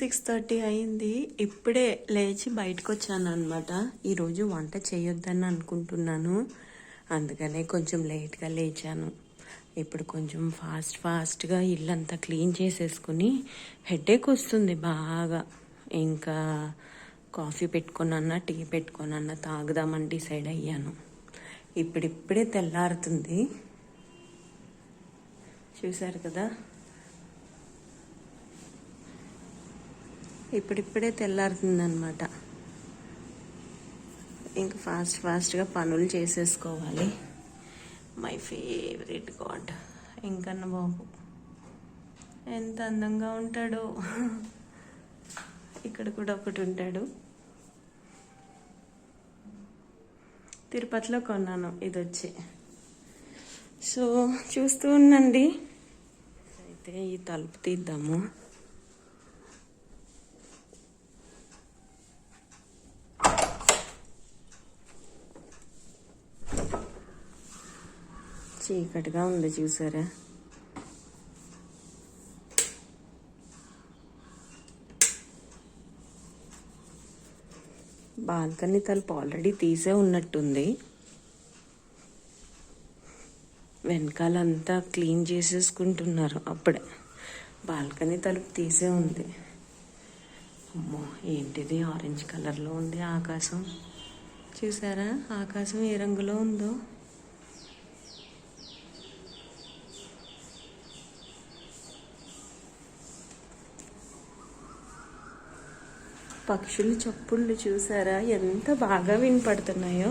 Six thirty అయింది. ఇప్పుడే లేచి బయటకు వచ్చాను అనమాట ఈరోజు వంట చేయొద్దని అనుకుంటున్నాను. అందుకనే కొంచెం లేట్గా లేచాను. ఇప్పుడు కొంచెం ఫాస్ట్ ఫాస్ట్గా ఇల్లంతా క్లీన్ చేసేసుకుని హెడేక్ వస్తుంది బాగా. ఇంకా కాఫీ పెట్టుకున్నా టీ పెట్టుకున్నా తాగుదామని డిసైడ్ అయ్యాను. ఇప్పుడిప్పుడే తెల్లారుతుంది. చూశారు కదా? ఇప్పుడిప్పుడే తెల్లారుతుందనమాట ఇంకా ఫాస్ట్ ఫాస్ట్గా పనులు చేసేసుకోవాలి. My favourite god. ఇంకన్న బాబు ఎంత అందంగా ఉంటాడో. ఇక్కడ కూడా ఒకటి ఉంటాడు. తిరుపతిలో కొన్నాను ఇది వచ్చి సో చూస్తూ ఉండండి. అయితే ఈ తలుపు తీద్దాము. చీకటిగా ఉంది చూసారా? బాల్కనీ తలుపు ఆల్రెడీ తీసే ఉన్నట్టుంది. వెనకాలంతా క్లీన్ చేసేసుకుంటున్నారు అప్పుడే. బాల్కనీ తలుపు తీసే ఉంది. అమ్మో ఏంటిది? ఆరెంజ్ కలర్లో ఉంది ఆకాశం. చూసారా? ఆకాశం ఏ రంగులో ఉందో? పక్షులు చప్పుళ్ళు చూసారా? ఎంత బాగా వినపడుతున్నాయో.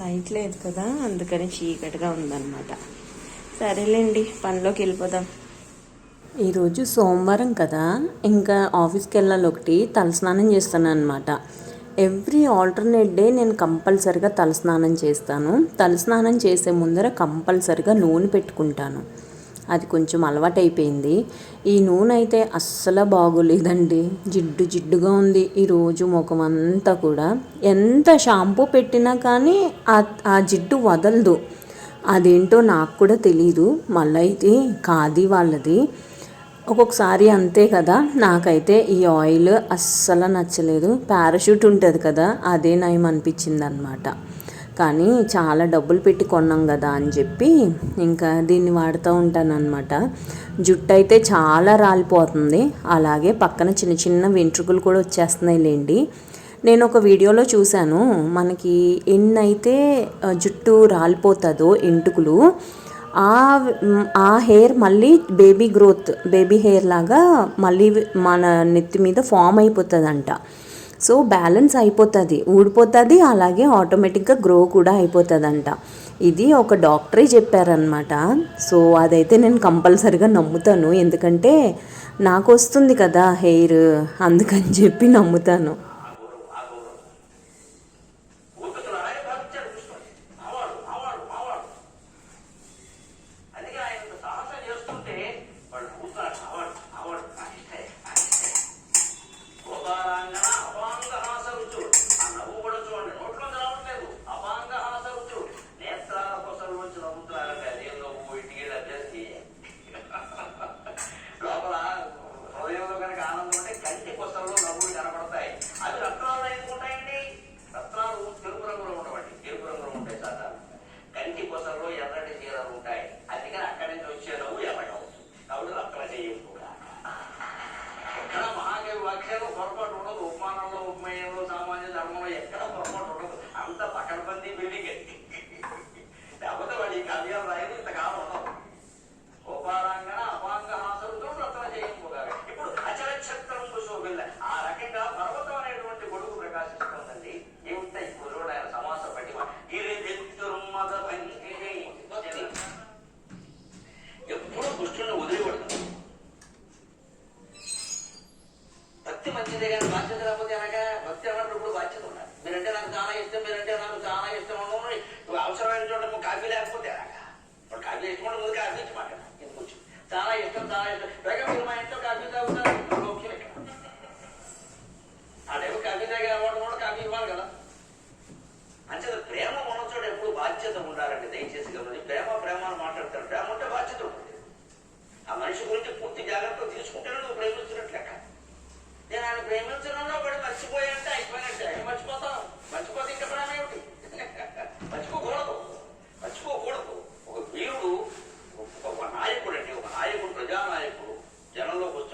లైట్ లేదు కదా అందుకని చీకటిగా ఉందన్నమాట. సరేలేండి పనిలోకి వెళ్ళిపోదాం. ఈరోజు సోమవారం కదా ఇంకా ఆఫీస్కి వెళ్ళాలి ఒకటి తలస్నానం చేస్తాను అనమాట ఎవ్రీ ఆల్టర్నేట్ డే నేను కంపల్సరిగా తలస్నానం చేస్తాను. తలస్నానం చేసే ముందర కంపల్సరిగా నూనె పెట్టుకుంటాను. అది కొంచెం అలవాటైపోయింది. ఈ నూనె అయితే అస్సలు బాగోలేదండి. జిడ్డు జిడ్డుగా ఉంది ఈరోజు ముఖం అంతా కూడా. ఎంత షాంపూ పెట్టినా కానీ ఆ జిడ్డు వదలదు. అదేంటో నాకు కూడా తెలీదు. మళ్ళీ అయితే కాది వాళ్ళది. ఒక్కొక్కసారి అంతే కదా. నాకైతే ఈ ఆయిల్ అస్సలు నచ్చలేదు. పారాషూట్ ఉంటుంది కదా అదే నయం అనిపించింది అనమాట కానీ చాలా డబ్బులు పెట్టి కొన్నాం కదా అని చెప్పి ఇంకా దీన్ని వాడుతూ ఉంటానన్నమాట జుట్టు అయితే చాలా రాలిపోతుంది. అలాగే పక్కన చిన్న చిన్న వెంట్రుకలు కూడా వచ్చేస్తున్నాయి లేండి నేను ఒక వీడియోలో చూశాను మనకి ఎన్నైతే జుట్టు రాలిపోతుందో ఎంటుకులు ఆ ఆ హెయిర్ మళ్ళీ బేబీ గ్రోత్ బేబీ హెయిర్ లాగా మళ్ళీ మన నెత్తి మీద ఫామ్ అయిపోతుందంట. సో బ్యాలెన్స్ అయిపోతుంది ఊడిపోతుంది అలాగే ఆటోమేటిక్గా గ్రో కూడా అయిపోతుందంట. ఇది ఒక డాక్టరే చెప్పారనమాట సో అదైతే నేను కంపల్సరిగా నమ్ముతాను. ఎందుకంటే నాకు వస్తుంది కదా హెయిర్ అందుకని చెప్పి నమ్ముతాను. వచ్చి చాలా ఇష్టం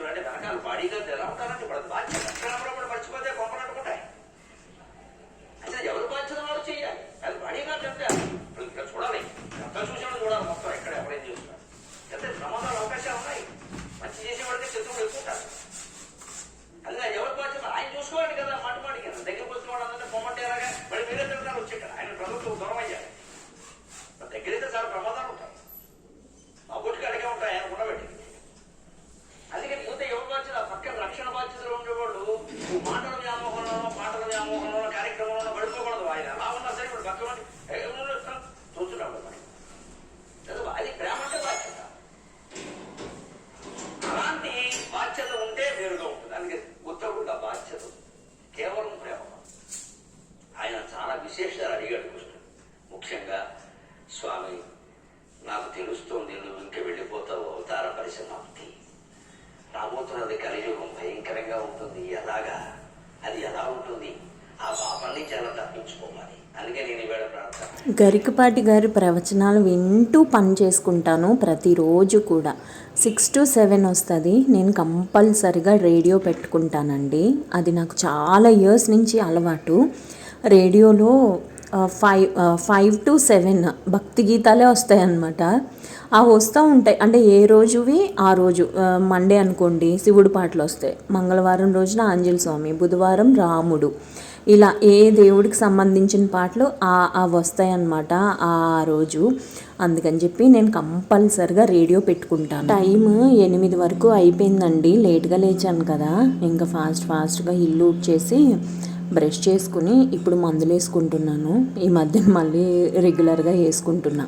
చేస్తున్నాడు వెనకాల బాడీగా ఎలా ఉంటారంటే బాధ్యత. గరికపాటి గారి ప్రవచనాలు వింటూ పని చేసుకుంటాను ప్రతిరోజు కూడా. సిక్స్ టు సెవెన్ వస్తుంది. నేను కంపల్సరిగా రేడియో పెట్టుకుంటానండి. అది నాకు చాలా ఇయర్స్ నుంచి అలవాటు. రేడియోలో ఫైవ్ ఫైవ్ టు సెవెన్ భక్తి గీతాలే వస్తాయి అన్నమాట అవి వస్తూ ఉంటాయి. అంటే ఏ రోజువి? ఆ రోజు. మండే అనుకోండి శివుడు పాటలు వస్తాయి. మంగళవారం రోజున ఆంజనేయ స్వామి. బుధవారం రాముడు. ఇలా ఏ దేవుడికి సంబంధించిన పాటలు ఆ అవి వస్తాయి అన్నమాట ఆ రోజు. అందుకని చెప్పి నేను కంపల్సరిగా రేడియో పెట్టుకుంటాను. టైం ఎనిమిది వరకు అయిపోయిందండి. లేట్గా లేచాను కదా. ఇంకా ఫాస్ట్ ఫాస్ట్గా ఇల్లు చేసి బ్రష్ చేసుకుని ఇప్పుడు మందులు వేసుకుంటున్నాను. ఈ మధ్యన మళ్ళీ రెగ్యులర్గా వేసుకుంటున్నా.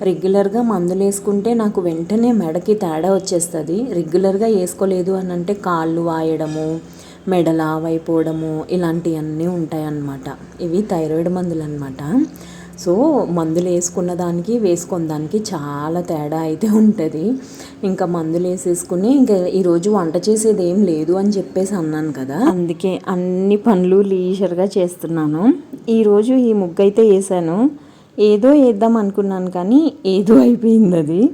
రెగ్యులర్గా మందులు వేసుకుంటే నాకు వెంటనే మెడకి తేడా వచ్చేస్తుంది. రెగ్యులర్గా వేసుకోలేదు అని అంటే కాళ్ళు వాయడము మెడ లావైపోవడము ఇలాంటివన్నీ ఉంటాయన్నమాట. ఇవి థైరాయిడ్ మందులు అనమాట సో మందులు వేసుకున్న దానికి వేసుకున్న దానికి చాలా తేడా అయితే ఉంటుంది. ఇంకా మందులు వేసేసుకుని ఇంకా ఈరోజు వంట చేసేది ఏం లేదు అని చెప్పేసి అన్నాను కదా. అందుకే అన్ని పనులు లీజర్గా చేస్తున్నాను. ఈరోజు ఈ ముగ్గు అయితే వేసాను. ఏదో వేద్దాం అనుకున్నాను కానీ ఏదో అయిపోయింది అది.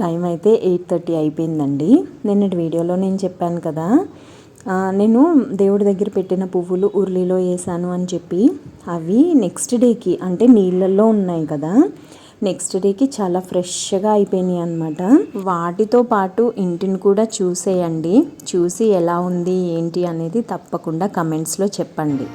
టైం అయితే ఎయిట్ థర్టీ అయిపోయిందండి. నిన్నటి వీడియోలో నేను చెప్పాను కదా. నేను దేవుడి దగ్గర పెట్టిన పువ్వులు ఉర్లిలో వేసాను అని చెప్పి అవి నెక్స్ట్ డేకి అంటే నీళ్ళల్లో ఉన్నాయి కదా నెక్స్ట్ డేకి చాలా ఫ్రెష్గా అయిపోయినాయి అనమాట వాటితో పాటు ఇంటిని కూడా చూసేయండి. చూసి ఎలా ఉంది ఏంటి అనేది తప్పకుండా కమెంట్స్లో చెప్పండి.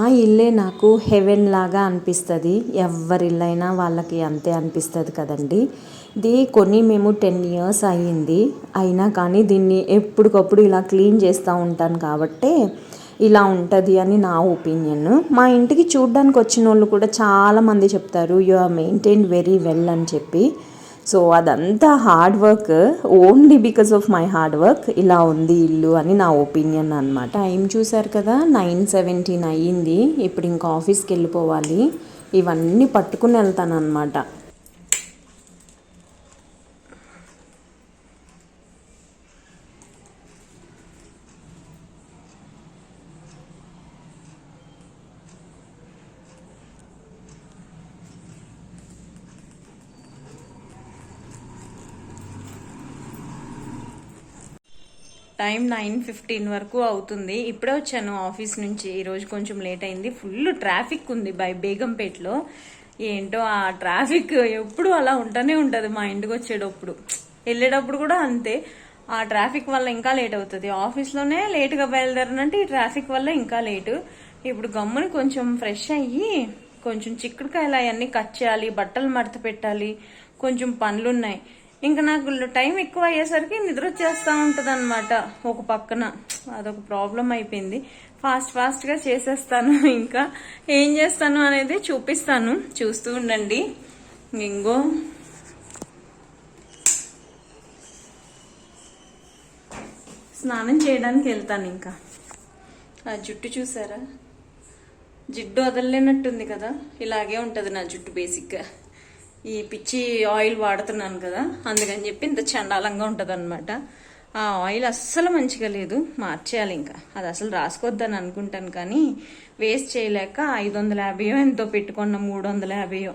ఆ ఇల్లే నాకు హెవెన్ లాగా అనిపిస్తుంది. ఎవరి ఇల్లైనా వాళ్ళకి అంతే అనిపిస్తుంది కదండి. ఇది కొని మేము టెన్ ఇయర్స్ అయ్యింది. అయినా కానీ దీన్ని ఎప్పటికప్పుడు ఇలా క్లీన్ చేస్తూ ఉంటాను కాబట్టే ఇలా ఉంటుంది అని నా ఒపీనియన్. మా ఇంటికి చూడ్డానికి వచ్చిన వాళ్ళు కూడా చాలామంది చెప్తారు you are maintain very well అని చెప్పి. సో అదంతా hard work only because of my hard work ఇలా ఉంది ఇల్లు అని నా ఒపీనియన్ అనమాట టైం చూసారు కదా? నైన్ సెవెంటీన్ అయ్యింది. ఇప్పుడు ఇంకా ఆఫీస్కి వెళ్ళిపోవాలి. ఇవన్నీ పట్టుకుని వెళ్తాను అనమాట టైం నైన్ ఫిఫ్టీన్ వరకు అవుతుంది. ఇప్పుడే వచ్చాను ఆఫీస్ నుంచి. ఈరోజు కొంచెం లేట్ అయింది. ఫుల్ ట్రాఫిక్ ఉంది బై బేగంపేటలో. ఏంటో ఆ ట్రాఫిక్ ఎప్పుడు అలా ఉంటూనే ఉంటుంది మా ఇంటికి వచ్చేటప్పుడు. వెళ్ళేటప్పుడు కూడా అంతే. ఆ ట్రాఫిక్ వల్ల ఇంకా లేట్ అవుతుంది. ఆఫీస్లోనే లేట్గా బయలుదేరనంటే ఈ ట్రాఫిక్ వల్ల ఇంకా లేటు. ఇప్పుడు గమ్ముని కొంచెం ఫ్రెష్ అయ్యి కొంచెం చిక్కుడుకాయలు అవన్నీ కట్ చేయాలి బట్టలు మడత పెట్టాలి. కొంచెం పనులున్నాయి. ఇంకా నాకు టైం ఎక్కువ అయ్యేసరికి నిద్ర వచ్చేస్తూ ఉంటుంది అనమాట ఒక పక్కన. అదొక ప్రాబ్లం అయిపోయింది. ఫాస్ట్ ఫాస్ట్గా చేసేస్తాను. ఇంకా ఏం చేస్తాను అనేది చూపిస్తాను. చూస్తూ ఉండండి. ఇంకో స్నానం చేయడానికి వెళ్తాను ఇంకా. ఆ జుట్టు చూసారా? జిడ్డు వదలలేనట్టుంది కదా. ఇలాగే ఉంటుంది నా జుట్టు బేసిక్గా. ఈ పిచ్చి ఆయిల్ వాడుతున్నాను కదా అందుకని చెప్పి ఇంత చండాలంగా ఉంటుంది అనమాట ఆ ఆయిల్ అస్సలు మంచిగా లేదు మార్చేయాలి ఇంకా. అది అసలు రాసుకోవద్దని అనుకుంటాను కానీ వేస్ట్ చేయలేక ఐదు వందల యాభైయో ఎంతో పెట్టుకున్న మూడు వందల యాభైయో.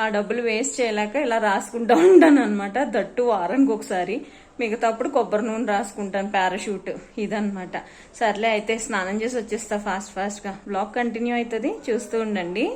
ఆ డబ్బులు వేస్ట్ చేయలేక ఇలా రాసుకుంటూ ఉంటాను అనమాట దట్టు వారానికి ఒకసారి. మిగతాప్పుడు కొబ్బరి నూనె రాసుకుంటాను పారాషూట్ ఇదనమాట సర్లే అయితే స్నానం చేసి వచ్చేస్తా ఫాస్ట్ ఫాస్ట్గా. బ్లాగ్ కంటిన్యూ అవుతుంది. చూస్తూ ఉండండి.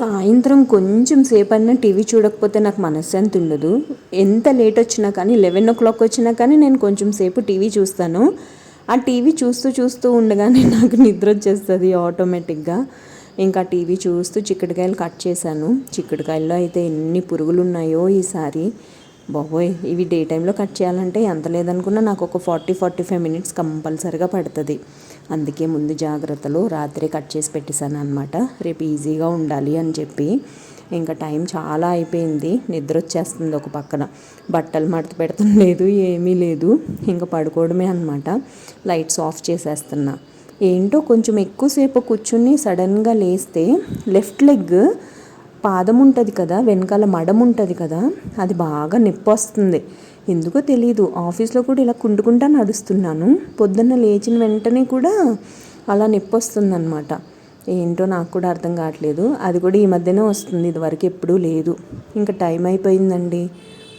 సాయంత్రం కొంచెం సేపు అన్నా టీవీ చూడకపోతే నాకు మనశ్శాంతి ఉండదు. ఎంత లేట్ వచ్చినా కానీ లెవెన్ ఓ క్లాక్ వచ్చినా కానీ నేను కొంచెం సేపు టీవీ చూస్తాను. ఆ టీవీ చూస్తూ చూస్తూ ఉండగానే నాకు నిద్ర వచ్చేస్తుంది ఆటోమేటిక్గా ఇంకా టీవీ చూస్తూ చిక్కుడుకాయలు కట్ చేశాను. చిక్కుడుకాయల్లో అయితే ఎన్ని పురుగులు ఉన్నాయో ఈసారి. బాబోయ్ ఇవి డే టైంలో కట్ చేయాలంటే ఎంత లేదనుకున్నా నాకు ఒక ఫార్టీ ఫార్టీ ఫైవ్ మినిట్స్ కంపల్సరిగా పడుతుంది. అందుకే ముందు జాగ్రత్తలు రాత్రి కట్ చేసి పెట్టేశాను అనమాట రేపు ఈజీగా ఉండాలి అని చెప్పి. ఇంకా టైం చాలా అయిపోయింది. నిద్ర వచ్చేస్తుంది ఒక పక్కన. బట్టలు మడత పెడతం లేదు ఏమీ లేదు. ఇంకా పడుకోవడమే అనమాట లైట్స్ ఆఫ్ చేసేస్తున్నా. ఏంటో కొంచెం ఎక్కువసేపు కూర్చుని సడన్గా లేస్తే లెఫ్ట్ లెగ్ పాదం ఉంటుంది కదా వెనకాల మడం ఉంటుంది కదా అది బాగా నొప్పి వస్తుంది. ఎందుకో తెలియదు ఆఫీస్లో కూడా ఇలా కుంటుకుంటా నడుస్తున్నాను. పొద్దున్న లేచిన వెంటనే కూడా అలా నొప్పి వస్తుంది అనమాట ఏంటో నాకు కూడా అర్థం కావట్లేదు. అది కూడా ఈ మధ్యనే వస్తుంది. ఇదివరకు ఎప్పుడూ లేదు. ఇంకా టైం అయిపోయిందండి.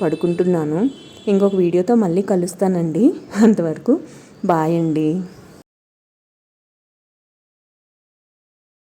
పడుకుంటున్నాను. ఇంకొక వీడియోతో మళ్ళీ కలుస్తానండి. అంతవరకు బాయ్ అండి.